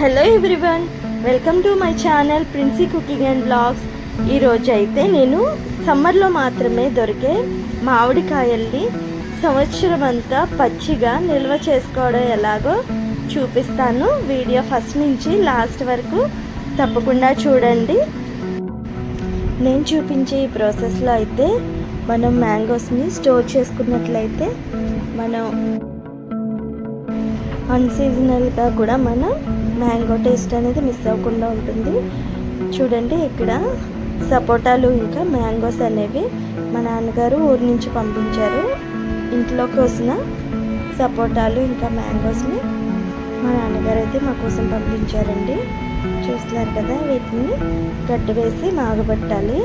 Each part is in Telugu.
Hello everyone welcome to my channel Princy cooking and blogs. ఈరోజు అయితే నేను సమ్మర్లో మాత్రమే దొరికే మామిడికాయల్ని సంవత్సరం అంతా పచ్చిగా నిల్వ చేసుకోవడం ఎలాగో చూపిస్తాను. వీడియో ఫస్ట్ నుంచి లాస్ట్ వరకు తప్పకుండా చూడండి. నేను చూపించే ఈ ప్రాసెస్లో అయితే మనం మ్యాంగోస్ని స్టోర్ చేసుకున్నట్లయితే మనం అన్సీజనల్గా కూడా మనం మ్యాంగో టేస్ట్ అనేది మిస్ అవ్వకుండా ఉంటుంది. చూడండి ఇక్కడ సపోటాలు ఇంకా మ్యాంగోస్ అనేవి మా నాన్నగారు ఊరి నుంచి పంపించారు. ఇంట్లోకి వచ్చిన సపోటాలు ఇంకా మ్యాంగోస్ని మా నాన్నగారు అయితే మా కోసం పంపించారండి. చూస్తున్నారు కదా వీటిని గడ్డి వేసి మాగబెట్టాలి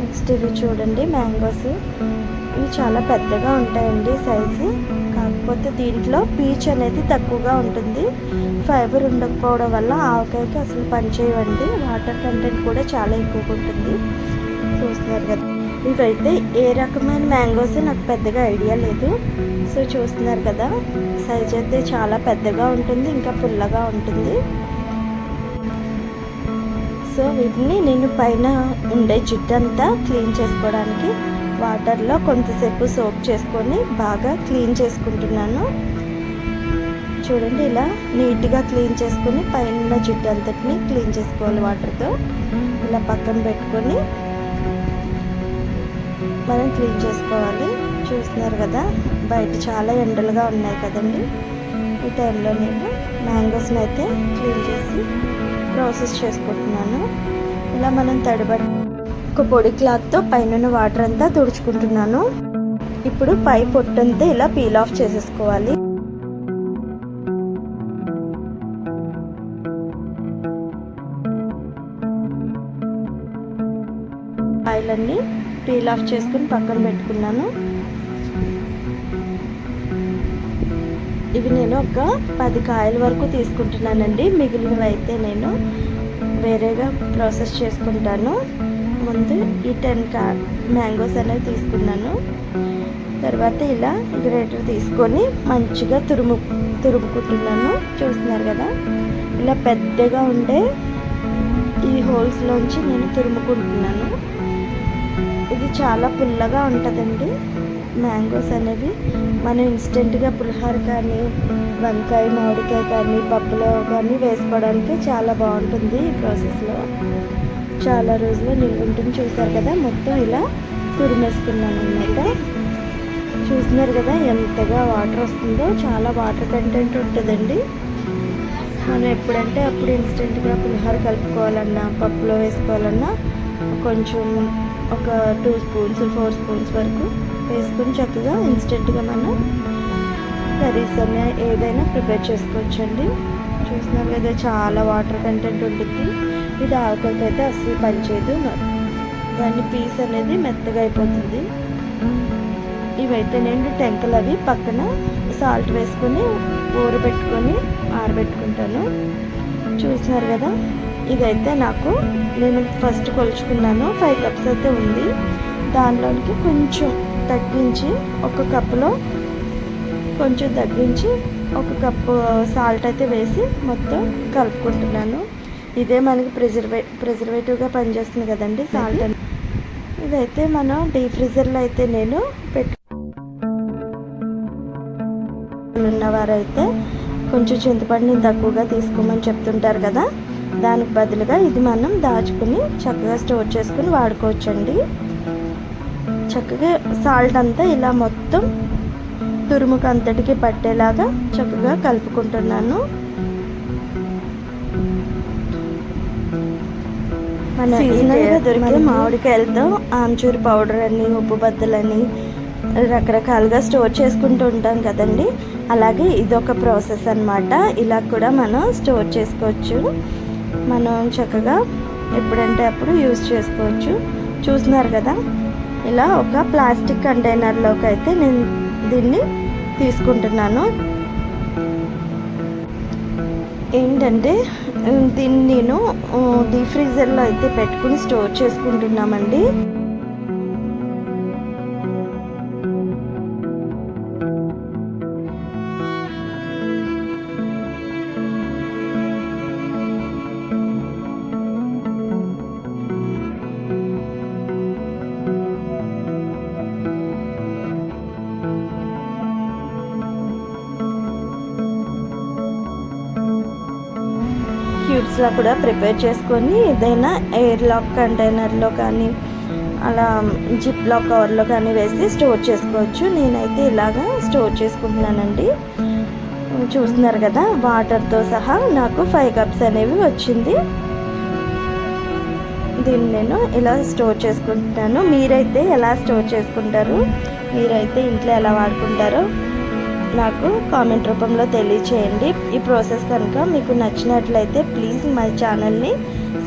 నెక్స్ట్ ఇవి చూడండి మ్యాంగోస్. ఇవి చాలా పెద్దగా ఉంటాయండి సైజు. కాకపోతే దీంట్లో పీచ్ అనేది తక్కువగా ఉంటుంది. ఫైబర్ ఉండకపోవడం వల్ల ఆవకాయకి అసలు పనిచేయవండి వాటర్ కంటెంట్ కూడా చాలా ఎక్కువగా ఉంటుంది. చూస్తున్నారు కదా. ఇవైతే ఏ రకమైన మ్యాంగోస్ నాకు పెద్దగా ఐడియా లేదు. సో చూస్తున్నారు కదా సైజ్ అయితే చాలా పెద్దగా ఉంటుంది ఇంకా పుల్లగా ఉంటుంది. సో వీటిని నేను పైన ఉండే జిడ్డంతా క్లీన్ చేసుకోవడానికి వాటర్లో కొంతసేపు సోప్ చేసుకొని బాగా క్లీన్ చేసుకుంటున్నాను. చూడండి ఇలా నీట్గా క్లీన్ చేసుకొని పైన జిడ్డు అంతటిని క్లీన్ చేసుకోవాలి వాటర్తో. ఇలా పక్కన పెట్టుకొని మనం క్లీన్ చేసుకోవాలి. చూస్తున్నారు కదా బయట చాలా ఎండలుగా ఉన్నాయి కదండి. ఈ టైంలో నేను మ్యాంగోస్ని అయితే క్లీన్ చేసి ప్రాసెస్ చేసుకుంటున్నాను. ఇలా మనం తడిబడి ఒక పొడి క్లాత్తో పైన వాటర్ అంతా తుడుచుకుంటున్నాను. ఇప్పుడు పై పొట్టంతా ఇలా పీల్ ఆఫ్ చేసేసుకోవాలి. ఆయిలన్నీ పీల్ ఆఫ్ చేసుకుని పక్కన పెట్టుకున్నాను. ఇవి నేను ఒక పది కాయల వరకు తీసుకుంటున్నానండి. మిగిలినవి అయితే నేను వేరేగా ప్రాసెస్ చేసుకుంటాను. ముందు ఈ టెన్ కా మ్యాంగోస్ అనేవి తీసుకున్నాను. తర్వాత ఇలా గ్రేటర్ తీసుకొని మంచిగా తురుము తురుముకుంటున్నాను. చూస్తున్నారు కదా? ఇలా పెద్దగా ఉండే ఈ హోల్స్లోంచి నేను తురుముకుంటున్నాను. ఇది చాలా పుల్లగా ఉంటుందండి. మ్యాంగోస్ అనేవి మనం ఇన్స్టెంట్గా పులిహోర కానీ వంకాయ మామిడికాయ కానీ పప్పులో కానీ వేసుకోవడానికి చాలా బాగుంటుంది ఈ ప్రాసెస్లో. చాలా రోజులు నిల్వ ఉంటుంది చూసారు కదా మొత్తం ఇలా తురిమేసుకున్నాను అనమాట చూస్తున్నారు కదా ఎంతగా వాటర్ వస్తుందో చాలా వాటర్ కంటెంట్ ఉంటుందండి. మనం ఎప్పుడంటే అప్పుడు ఇన్స్టెంట్గా పులిహోర కలుపుకోవాలన్నా పప్పులో వేసుకోవాలన్నా కొంచెం ఒక టూ స్పూన్స్ ఫోర్ స్పూన్స్ వరకు వేసుకుని చక్కగా ఇన్స్టెంట్గా మనం కర్రీస్ అనే ఏదైనా ప్రిపేర్ చేసుకోవచ్చండి. చూస్తున్నారు కదా చాలా వాటర్ కంటెంట్ ఉంటుంది. ఇది ఆకులకి అయితే పనిచేయదు. దాని పీస్ అనేది మెత్తగా అయిపోతుంది. ఇవైతే నేను టెంకలు అవి పక్కన సాల్ట్ వేసుకొని ఊరబెట్టుకొని ఆరబెట్టుకుంటాను. చూస్తున్నారు కదా ఇదైతే నాకు నేను ఫస్ట్ కొలుచుకున్నాను. ఫైవ్ కప్స్ అయితే ఉంది. దానిలోనికి కొంచెం తగ్గించి ఒక కప్పులో కొంచెం తగ్గించి ఒక కప్పు సాల్ట్ అయితే వేసి మొత్తం కలుపుకుంటున్నాను. ఇదే మనకి ప్రిజర్వే ప్రిజర్వేటివ్గా పనిచేస్తుంది కదండి సాల్ట్ ఇదైతే మనం డీప్ ఫ్రీజర్లో అయితే నేను పెట్టు ఉన్నవారైతే కొంచెం చింతపండుని తక్కువగా తీసుకోమని చెప్తుంటారు కదా దానికి బదులుగా ఇది మనం దాచుకుని చక్కగా స్టోర్ చేసుకుని వాడుకోవచ్చండి. చక్కగా సాల్ట్ అంతా ఇలా మొత్తం తురుముకు అంతటికి పట్టేలాగా చక్కగా కలుపుకుంటున్నాను. మన సీజనల్గా దొరికే మామిడికాయలతో ఆమ్చూరి పౌడర్ అని ఉప్పు బద్దలని రకరకాలుగా స్టోర్ చేసుకుంటూ ఉంటాం కదండి. అలాగే ఇదొక ప్రాసెస్ అనమాట ఇలా కూడా మనం స్టోర్ చేసుకోవచ్చు. మనం చక్కగా ఎప్పుడంటే అప్పుడు యూజ్ చేసుకోవచ్చు. చూస్తున్నారు కదా? ఇలా ఒక ప్లాస్టిక్ కంటైనర్లోకి అయితే నేను దీన్ని తీసుకుంటున్నాను. ఏంటంటే దీన్ని నేను డీప్ ఫ్రీజర్లో అయితే పెట్టుకుని స్టోర్ చేసుకుంటున్నామండి. క్యూబ్స్లో కూడా ప్రిపేర్ చేసుకొని ఏదైనా ఎయిర్ లాక్ కంటైనర్లో కానీ అలా జిప్ లాక్ కవర్లో కానీ వేసి స్టోర్ చేసుకోవచ్చు. నేనైతే ఇలాగా స్టోర్ చేసుకుంటున్నానండి. చూస్తున్నారు కదా వాటర్తో సహా నాకు ఫైవ్ కప్స్ అనేవి వచ్చింది. దీన్ని నేను ఇలా స్టోర్ చేసుకుంటున్నాను. మీరైతే ఎలా స్టోర్ చేసుకుంటారు? మీరైతే ఇంట్లో ఎలా వాడుకుంటారో నాకు కామెంట్ రూపంలో తెలియచేయండి. ఈ ప్రాసెస్ కనుక మీకు నచ్చినట్లయితే ప్లీజ్ మా ఛానల్ని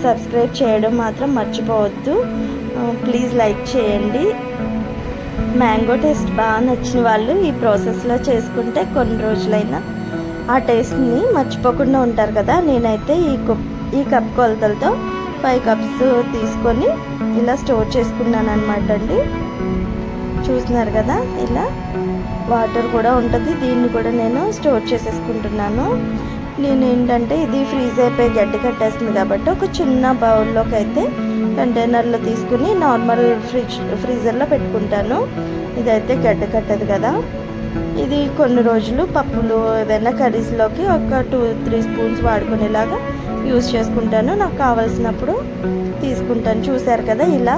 సబ్స్క్రైబ్ చేయడం మాత్రం మర్చిపోవద్దు. ప్లీజ్ లైక్ చేయండి. మ్యాంగో టేస్ట్ బాగా నచ్చిన వాళ్ళు ఈ ప్రాసెస్లో చేసుకుంటే కొన్ని రోజులైనా ఆ టేస్ట్ని మర్చిపోకుండా ఉంటారు కదా. నేనైతే ఈ కప్ ఈ కప్ కొలతలతో ఫైవ్ కప్స్ తీసుకొని ఇలా స్టోర్ చేసుకున్నాను అనమాట అండి. చూస్తున్నారు కదా? ఇలా. వాటర్ కూడా ఉంటుంది. దీన్ని కూడా నేను స్టోర్ చేసేసుకుంటున్నాను. నేను ఏంటంటే ఇది ఫ్రీజ్ అయిపోయి గడ్డి కట్టేస్తుంది కాబట్టి ఒక చిన్న బౌల్లోకి అయితే కంటైనర్లో తీసుకుని నార్మల్ ఫ్రిడ్జ్ ఫ్రీజర్లో పెట్టుకుంటాను. ఇదైతే గడ్డ కట్టదు కదా. ఇది కొన్ని రోజులు పప్పులు ఏదైనా కర్రీస్లోకి ఒక టూ త్రీ స్పూన్స్ వాడుకునేలాగా యూస్ చేసుకుంటాను. నాకు కావాల్సినప్పుడు తీసుకుంటాను. చూసారు కదా ఇలా.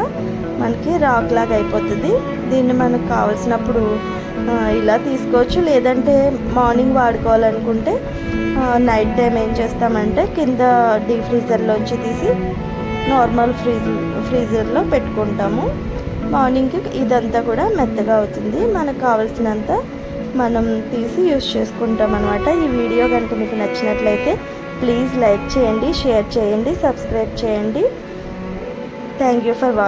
మనకి రాక్ లాగా అయిపోతుంది. దీన్ని మనకు కావాల్సినప్పుడు ఇలా తీసుకోవచ్చు. లేదంటే మార్నింగ్ వాడుకోవాలనుకుంటే నైట్ టైం ఏం చేస్తామంటే కింద డీప్ ఫ్రీజర్లోంచి తీసి నార్మల్ ఫ్రీజ్ ఫ్రీజర్లో పెట్టుకుంటాము. మార్నింగ్కి ఇదంతా కూడా మెత్తగా అవుతుంది. మనకు కావాల్సినంత మనం తీసి యూజ్ చేసుకుంటాం అనమాట ఈ వీడియో కనుక మీకు నచ్చినట్లయితే ప్లీజ్ లైక్ చేయండి షేర్ చేయండి సబ్స్క్రైబ్ చేయండి. Thank you for watching